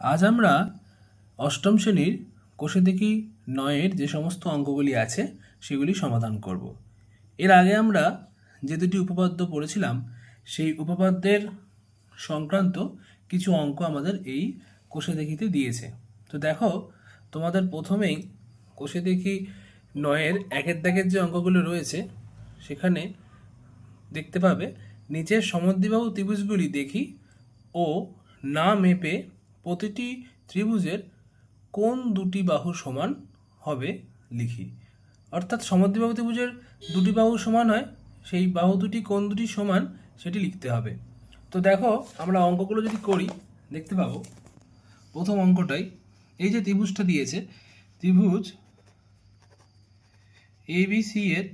আজ আমরা অষ্টম শ্রেণির কোষে দেখি নয়ের যে সমস্ত অঙ্কগুলি আছে, সেগুলি সমাধান করব। এর আগে আমরা যে দুটি উপপাদ্য পড়েছিলাম, সেই উপপাদ্যের সংক্রান্ত কিছু অঙ্ক আমাদের এই কোষে দেখিতে দিয়েছে। তো দেখো, তোমাদের প্রথমেই কোষে দেখি নয়ের একের দাগের যে অঙ্কগুলো রয়েছে, সেখানে দেখতে পাবে, নিচের সমদ্বিবাহু ত্রিভুজগুলি দেখি ও না মেপে প্রতিটি ত্রিভুজের কোন দুটি বাহু সমান হবে লিখি। অর্থাৎ সমদ্বিবাহু ত্রিভুজের দুটি বাহু সমান হয়, সেই বাহু দুটি কোন দুটি সমান সেটি লিখতে হবে। তো দেখো, আমরা অঙ্কগুলো যদি করি, দেখতে পাবো, প্রথম অঙ্কটাই, এই যে ত্রিভুজটা দিয়েছে, ত্রিভুজ এবিসি এর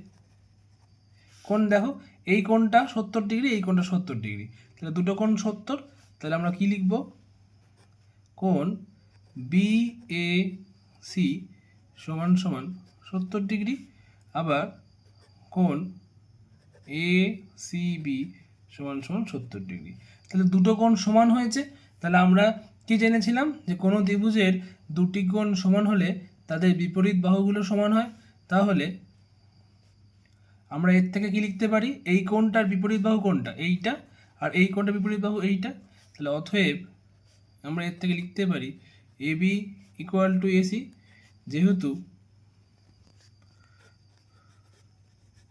কোণ দেখো, এই কোণটা সত্তর ডিগ্রি, এই কোণটা সত্তর ডিগ্রি। তাহলে দুটো কোণ সত্তর, তাহলে আমরা কি লিখব? কোণ বি এ সি সমান সমান সত্তর ডিগ্রি। আবার কোণ এ সি বি সমান সমান সত্তর ডিগ্রি। তাহলে দুটো কোণ সমান হয়েছে। তাহলে আমরা কি জেনেছিলাম? যে কোনো ত্রিভুজের দুটি কোণ সমান হলে তাদের বিপরীত বাহুগুলো সমান হয়। তাহলে আমরা এর থেকে কি লিখতে পারি? এই কোণটার বিপরীত বাহু কোনটা এইটা, আর এই কোণটার বিপরীত বাহু এইটা। তাহলে অতএব আমরা এর থেকে লিখতে পারি A B equal to A C যেহেতু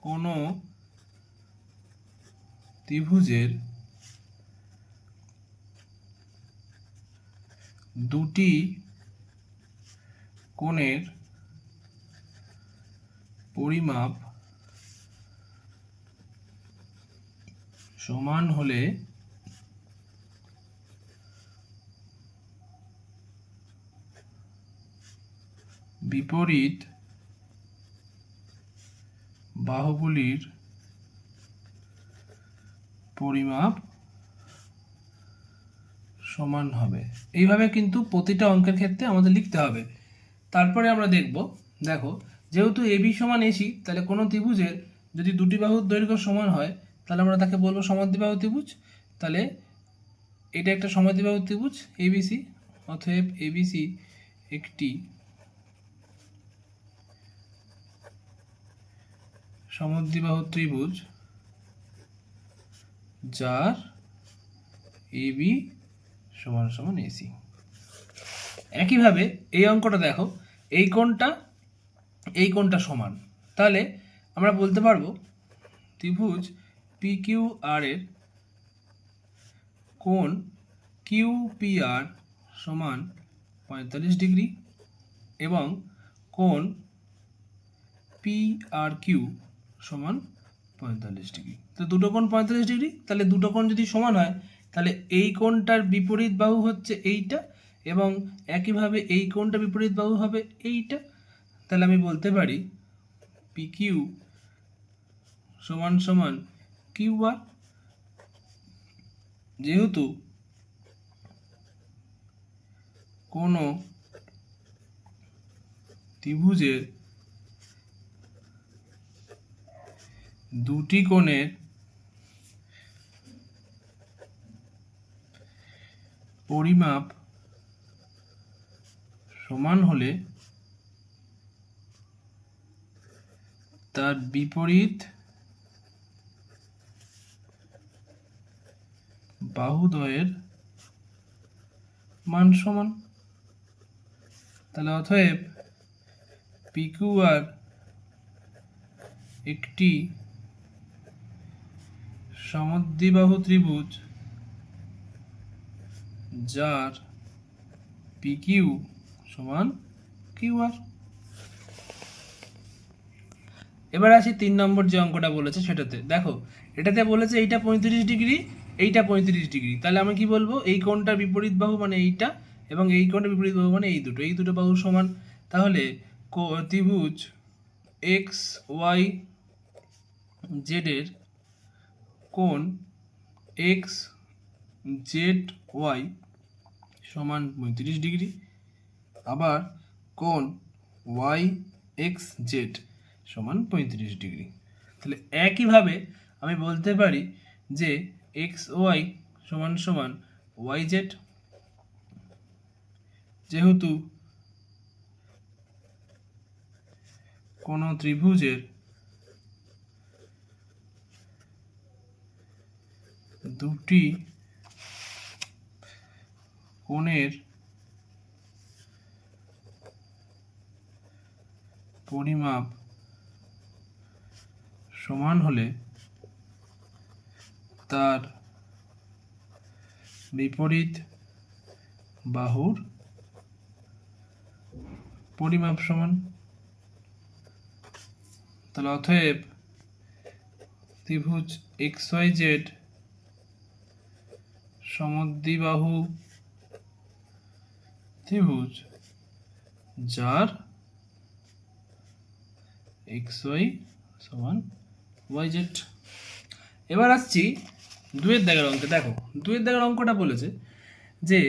কোনো ত্রিভুজের দুটি কোণের পরিমাপ সমান হলে বিপরীত বাহুগুলির পরিমাপ সমান হবে। এইভাবে কিন্তু প্রতিটা অঙ্কের ক্ষেত্রে আমাদের লিখতে হবে। তারপরে আমরা দেখব, দেখো, যেহেতু এবি সমান এসি তাহলে কোনো ত্রিভুজের যদি দুটি বাহুর দৈর্ঘ্য সমান হয়, তাহলে আমরা তাকে বলব সমদ্বিবাহু ত্রিভুজ। তাহলে এটা একটা সমদ্বিবাহু ত্রিভুজ এবিসি অতএব এবিসি একটি সমদ্বিবাহু ত্রিভুজ, যার এবি সমান সমান এসি একইভাবে এই অঙ্কটা দেখো, এই কোণটা এই কোণটা সমান। তাহলে আমরা বলতে পারব, ত্রিভুজ পি কিউ আর এর কোণ কিউ পি আর সমান পঁয়তাল্লিশ ডিগ্রি এবং কোণ পি আর কিউ সমান পঁয়তাল্লিশ ডিগ্রি। তো দুটো কোণ পঁয়তাল্লিশ ডিগ্রি, তাহলে দুটো কোণ যদি সমান হয়, তাহলে এই কোণটার বিপরীত বাহু হচ্ছে এইটা এবং একইভাবে এই কোণটা বিপরীত বাহু হবে এইটা। তাহলে আমি বলতে পারি পি কিউ সমান সমান কিউ আর যেহেতু কোনো ত্রিভুজের দুটি কোণের পরিমাপ সমান হলে তার বিপরীত বাহুদ্বয়ের মান সমান। তাহলে অতএব পিকিউ আর একটি সমদ্বিবাহু ত্রিভুজ, যার পিকিউ সমান কিউ আর এবার আসি তিন নম্বর যে অঙ্কটা বলেছে সেটাতে। দেখো, এটাতে বলেছে এইটা পঁয়ত্রিশ ডিগ্রি, এইটা পঁয়ত্রিশ ডিগ্রি। তাহলে আমি কি বলব? এই কোণটার বিপরীত বাহু মানে এইটা এবং এই কোণটার বিপরীত বাহু মানে এই দুটো। এই দুটো বাহু সমান। তাহলে ত্রিভুজ এক্স ওয়াই জেডের কোণ এক্স জেড ওয়াই সমান পঁয়ত্রিশ ডিগ্রি। আবার কোণ ওয়াই এক্স জেড সমান পঁয়ত্রিশ ডিগ্রি। তাহলে একইভাবে আমি বলতে পারি যে এক্স ওয়াই সমান সমান ওয়াই জেড যেহেতু কোনো ত্রিভুজের দুটি কোণের পরিমাপ সমান হলে তার বিপরীত বাহুর পরিমাপ সমান। তাহলে অতএব ত্রিভুজ এক্স ওয়াই জেড সমদ্বিবাহু ত্রিভুজ, যার এক্স ওয়াই সমান ওয়াই জেড এবার আসছি দুয়ের দাগের অঙ্কে। দেখো, দুয়ের দাগের অঙ্কটা বলেছে যে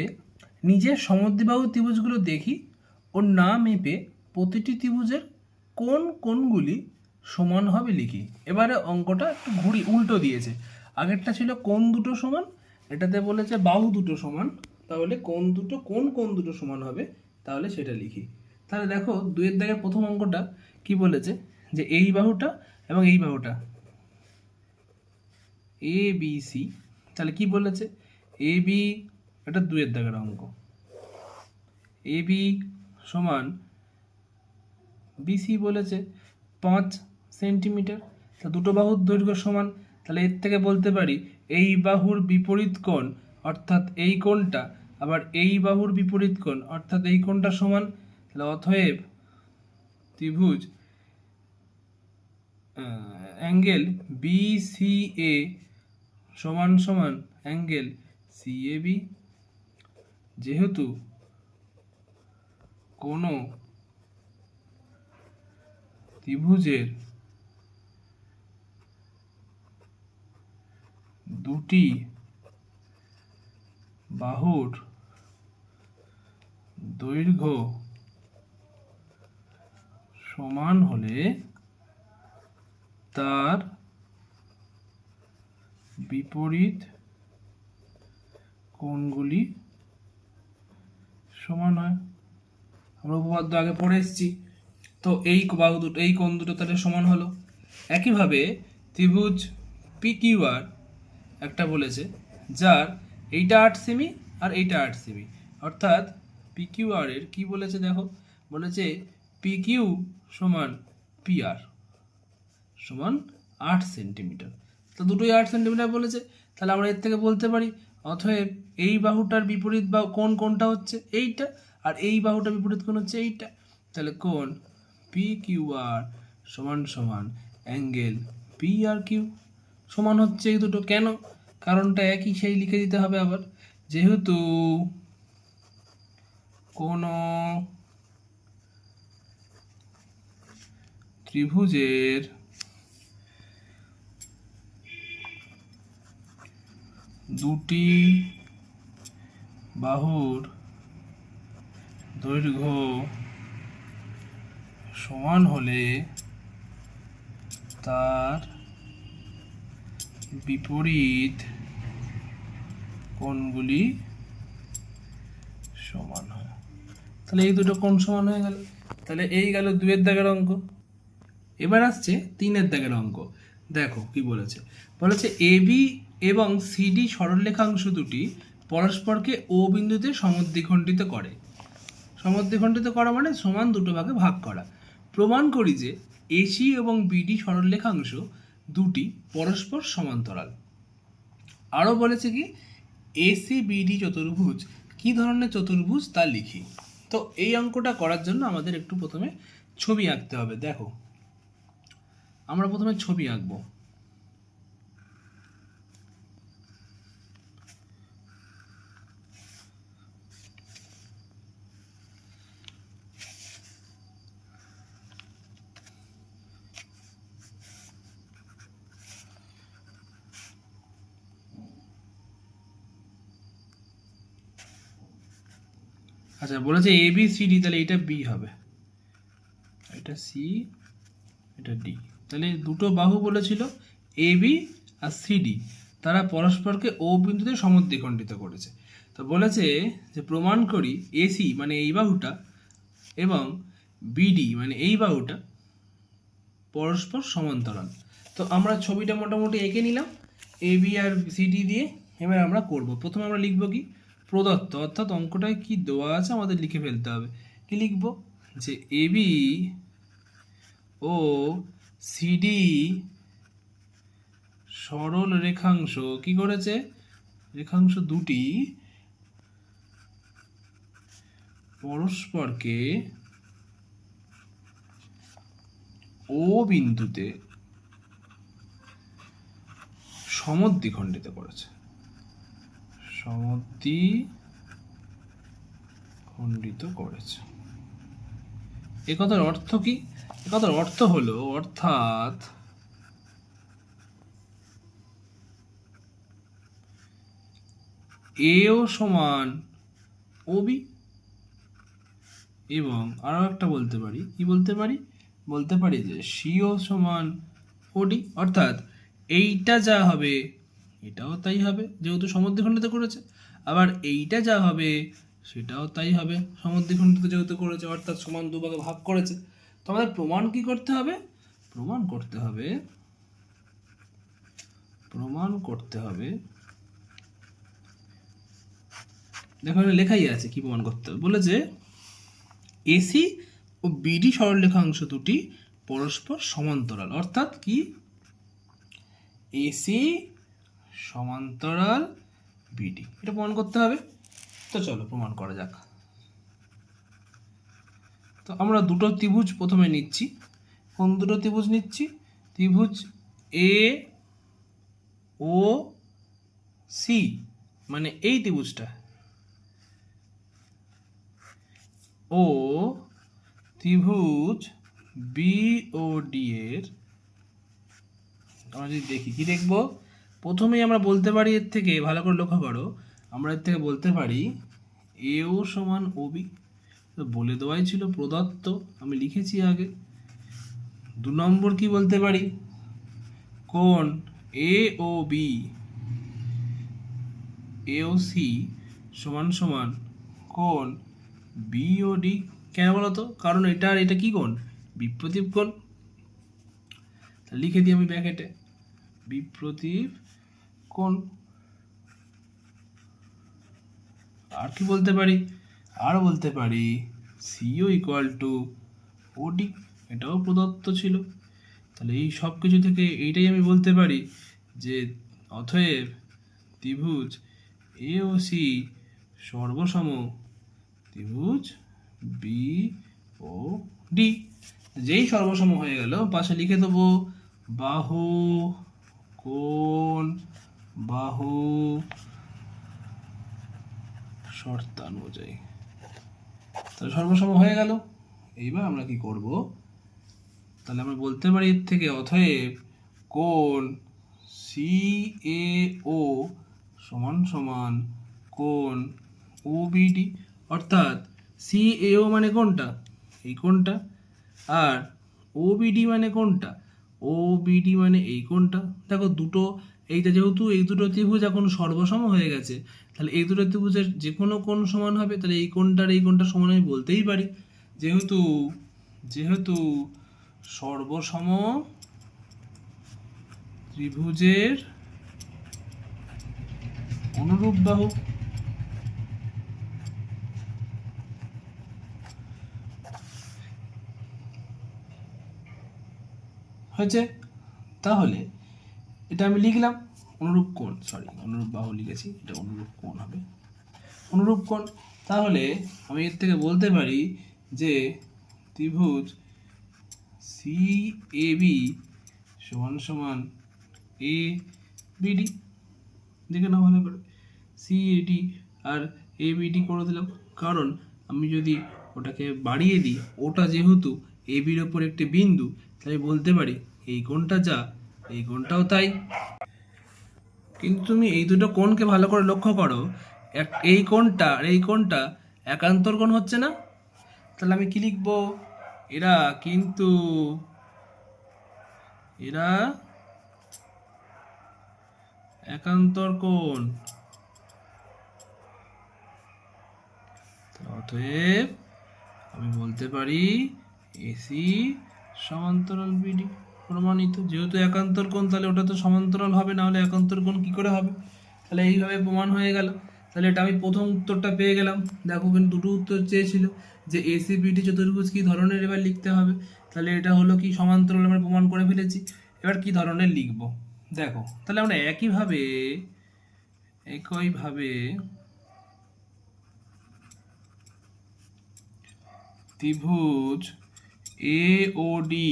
নিজের সমদ্বিবাহু ত্রিভুজগুলো দেখি ও না মেপে প্রতিটি ত্রিভুজের কোন কোনগুলি সমান হবে লিখি। এবারে অঙ্কটা একটু ঘুরি, উল্টো দিয়েছে। আগেরটা ছিল কোন দুটো সমান এটাতে বলেছে বাহু দুটো সমান, তাহলে কোন দুটো, কোন কোন দুটো সমান হবে, তাহলে সেটা লিখি। তাহলে দেখো দুয়ের দাগের প্রথম অঙ্কটা কি বলেছে? যে এই বাহুটা এবং এই বাহুটা। এ বি সি তাহলে কি বলেছে? এ বি এটা দুয়ের দাগের অঙ্ক। এ বি সমান বিসি বলেছে পাঁচ সেন্টিমিটার, তা দুটো বাহুর দৈর্ঘ্য সমান তাহলে এর থেকে বলতে পারি, এই বাহুর বিপরীত কোণ, অর্থাৎ এই কোণটা, আবার এই বাহুর বিপরীত কোণ, অর্থাৎ এই কোণটা সমান, তাহলে অতএব ত্রিভুজ অ্যাঙ্গেল বি সি এ সমান সমান অ্যাঙ্গেল সি এ বি যেহেতু কোনো ত্রিভুজের দুটি বাহুর দৈর্ঘ্য সমান হলে তার বিপরীত কোণগুলি সমান হয়। আমরা উপপাদ্য আগে পড়ে এসেছি। তো এই বাহু দুটো, এই কোণ দুটো তাহলে সমান হলো। একইভাবে ত্রিভুজ পি কিউ আর একটা বলেছে, যার এইটা আট সেমি আর এইটা আট সেমি অর্থাৎ পি কিউ আর এর কী বলেছে দেখো? বলেছে পি কিউ সমান পি আর সমান আট সেন্টিমিটার তো দুটোই আট সেন্টিমিটার বলেছে। তাহলে আমরা এর থেকে বলতে পারি, অতএব এই বাহুটার বিপরীত বা কোন কোনটা হচ্ছে এইটা আর এই বাহুটার বিপরীত কোণ হচ্ছে এইটা। তাহলে কোণ পি কিউ আর সমান সমান অ্যাঙ্গেল পি আর কিউ সমান হচ্ছে এই দুটো। কেন? কারণটা একই, সেই লিখে দিতে হবে আবার। যেহেতু কোনো ত্রিভুজের দুটি বাহুর দৈর্ঘ্য সমান হলে তার বিপরীত কোণগুলি সমান হয়। তাহলে এই দুটো কোণ সমান হয়ে গেল। তাহলে এই গেল দুয়ের দাগের অঙ্ক। এবার আসছে তিনের দাগের অঙ্ক। দেখো কি বলেছে। বলেছে এবি এবং সিডি সরলরেখাংশ দুটি পরস্পরকে ও বিন্দুতে সমদ্বিখণ্ডিত করে। সমদ্বিখণ্ডিত করা মানে সমান দুটো ভাগে ভাগ করা। প্রমাণ করি যে এসি এবং বিডি সরলরেখাংশ দুটি পরস্পর সমান্তরাল। আরও বলেছে কি এসিবিডি চতুর্ভুজ, কি ধরনের চতুর্ভুজ তা লিখি। তো এই অঙ্কটা করার জন্য আমাদের একটু প্রথমে ছবি আঁকতে হবে। দেখো, আমরা প্রথমে ছবি আঁকবো। আচ্ছা বলেছে এ বি সি ডি তাহলে এটা বি হবে। এটা সি এটা ডি তাহলে দুটো বাহু বলেছিল এ বি আর সি ডি তারা পরস্পরকে ও বিন্দুতে সমদ্বিখণ্ডিত করেছে। তো বলেছে যে প্রমাণ করি এসি মানে এই বাহুটা এবং বিডি মানে এই বাহুটা পরস্পর সমান্তরাল। তো আমরা ছবিটা মোটামুটি এঁকে নিলাম এ বি আর সিডি দিয়ে। এবার আমরা করব। প্রথমে আমরা লিখব কি? প্রদত্ত, অর্থাৎ অঙ্কটায় কি দেওয়া আছে আমাদের লিখে ফেলতে হবে। কি লিখব? যে এ বি ও সিডি সরল রেখাংশ কি করেছে? রেখাংশ দুটি পরস্পরকে ও বিন্দুতে সমদ্বিখণ্ডিত করেছে। সমদ্বি খণ্ডিত করেছে। এ কথার অর্থ কি? এ কথার অর্থ হলো, অর্থাৎ এও সমান ওবি এবং আরও একটা বলতে পারি। কি বলতে পারি? বলতে পারি যে সিও সমান ওডি অর্থাৎ এইটা যা হবে এটাও তাই হবে, যেহেতু সমদ্বিখণ্ডিত করেছে। আবার এইটা যা হবে, সেটাও তাই হবে। সমদ্বিখণ্ডিত যেহেতু করেছে, অর্থাৎ সমান দুভাগে ভাগ করেছে, তো আমাদের প্রমাণ কি করতে হবে? প্রমাণ করতে হবে, প্রমাণ করতে হবে। দেখো লেখাই আছে কি প্রমাণ করতে হবে। বলেছে এসি ও বিডি সরলরেখাংশ দুটি পরস্পর সমান্তরাল। অর্থাৎ কি? এসি সমান্তরাল বিডি এটা প্রমাণ করতে হবে। তো চলো প্রমাণ করা যাক। তো আমরা দুটো ত্রিভুজ প্রথমে নিচ্ছি। কোন দুটো ত্রিভুজ নিচ্ছি? ত্রিভুজ এ ও সি মানে এই ত্রিভুজটা। ও ত্রিভুজ বি ও ডি এর। আমরা যদি দেখি, কি দেখব? প্রথমেই আমরা বলতে পারি এর থেকে, ভালো করে লক্ষ্য করো, আমরা এর থেকে বলতে পারি এও সমান ওবি। বলে দেওয়াই ছিল প্রদত্ত, আমি লিখেছি আগে। দু নম্বর কি বলতে পারি? কোন এ ও বি। এ ও সি সমান সমান কোন বি ও ডি। কেন বলো তো? কারণ এটা আর এটা কি কোণ? বিপ্রতীপ কোণ। লিখে দিই আমি ব্যাকেটে। বিপ্রতীপ কোণ আর কি বলতে পারি? আর বলতে পারি সিও ইকুয়াল টু ওডি এটাও প্রদত্ত ছিল। তাহলে এই সব কিছু থেকে এইটাই আমি বলতে পারি যে অতএব ত্রিভুজ এ ও সি সর্বসম ত্রিভুজ বি ও ডি যেই সর্বসম হয়ে গেল, পাশে লিখে দেবো বাহু, কোণ বাহু। শর্তানুযায়ী তাহলে সর্বসম হয়ে গেল। এইবার আমরা কি করব? তাহলে আমরা বলতে পারি এর থেকে, অতএব কোণ সি এ ও সমান সমান কোণ ও বিডি অর্থাৎ সি এও মানে কোনটা এই কোনটা আর ও বিডি মানে কোনটা ও বিডি মানে এই কোনটা দেখো দুটো এইটা যেহেতু এই দুটো ত্রিভুজ এখন সর্বসম হয়ে গেছে, তাহলে এই দুটো ত্রিভুজের যে কোনো কোণ সমান হবে, তাহলে এই কোণটার এই কোণটা সমান আমি বলতেই পারি। যেহেতু যেহেতু সর্বসম ত্রিভুজের অনুরূপ বাহু, হয়েছে? তাহলে এটা আমি লিখলাম, অনুরূপ কোণ সরি অনুরূপ বাহু লিখেছি, এটা অনুরূপ কোণ হবে। অনুরূপ কোণ, তাহলে আমি এর থেকে বলতে পারি যে ত্রিভুজ সি এ বি সমান সমান এ বিডি দেখে নাও ভালো করে। C eddy R A B D করে দিলাম, কারণ আমি যদি ওটাকে বাড়িয়ে দিই, ওটা যেহেতু এ বির ওপর একটি বিন্দু, তাই বলতে পারি এই কোণটা যা এই কোণটাও তাই। কিন্তু তুমি এই দুটো কোণকে ভালো করে লক্ষ্য করো। এই কোণটা আর এই কোণটা একান্তর কোণ হচ্ছে না? তাহলে আমি কি লিখব? এরা কিন্তু, এরা একান্তর কোণ। অতএব আমি বলতে পারি এসি সমান্তরাল বিডি। প্রমাণিত। যেহেতু একান্তর কোণ, তাহলে ওটা তো সমান্তরাল হবে, না হলে একান্তর কোণ কি করে হবে? তাহলে এইভাবে প্রমাণ হয়ে গেল। তাহলে এটা আমি প্রথম উত্তরটা পেয়ে গেলাম। দেখো, কিন্তু দুটো উত্তর চেয়েছিল যে এসি বিডি চতুর্ভুজ কি ধরনের এবার লিখতে হবে? তাহলে এটা হলো কি সমান্তরাল, আমরা প্রমাণ করে ফেলেছি। এবার কি ধরনের লিখব? দেখো, তাহলে আমরা একইভাবে একইভাবে ত্রিভুজ এ ও ডি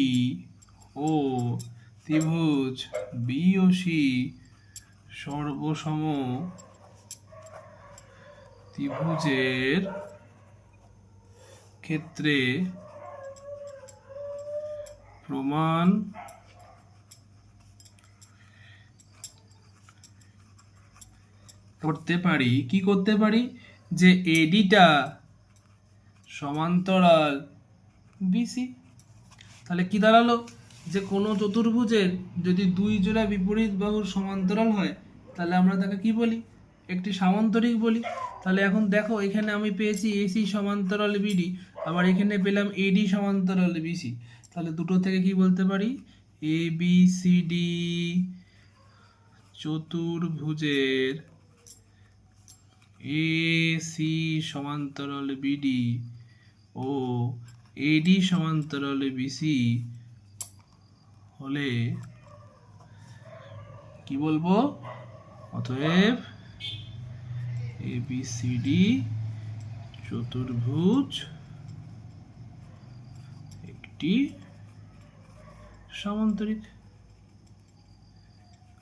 ও ত্রিভুজ বি ও সি সর্বসম ত্রিভুজের ক্ষেত্রে প্রমাণ করতে পারি? কি করতে পারি? যে এডিটা সমান্তরাল বিসি তাহলে কি দাঁড়াল? যে কোনো চতুর্ভুজের যদি দুই জোড়া বিপরীত বাহুর সমান্তরাল হয়, তাহলে আমরা তাকে কি বলি? একটি সামান্তরিক বলি। তাহলে এখন দেখো, এখানে আমি পেয়েছি এসি সমান্তরাল বিডি আবার এখানে পেলাম এডি সমান্তরাল বিসি তাহলে দুটো থেকে কি বলতে পারি? এ বি সি ডি চতুর্ভুজের এ সি সমান্তরাল বিডি ও এডি সমান্তরাল বিসি হলে কি বলব? অতএব এ বি সি ডি চতুর্ভুজ একটি সমান্তরিক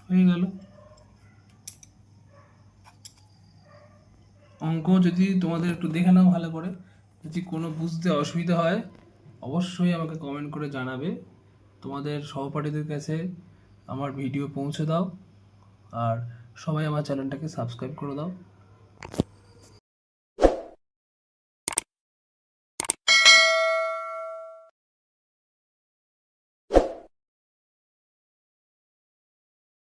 হয়ে গেল। অঙ্ক যদি তোমাদের একটু দেখে নাও ভালো করে, যদি কোনো বুঝতে অসুবিধা হয়, অবশ্যই আমাকে কমেন্ট করে জানাবে। তোমাদের সহপাঠীদের কাছে আমার ভিডিও পৌঁছে দাও। আর সবাই আমার চ্যানেলটাকে সাবস্ক্রাইব করে দাও।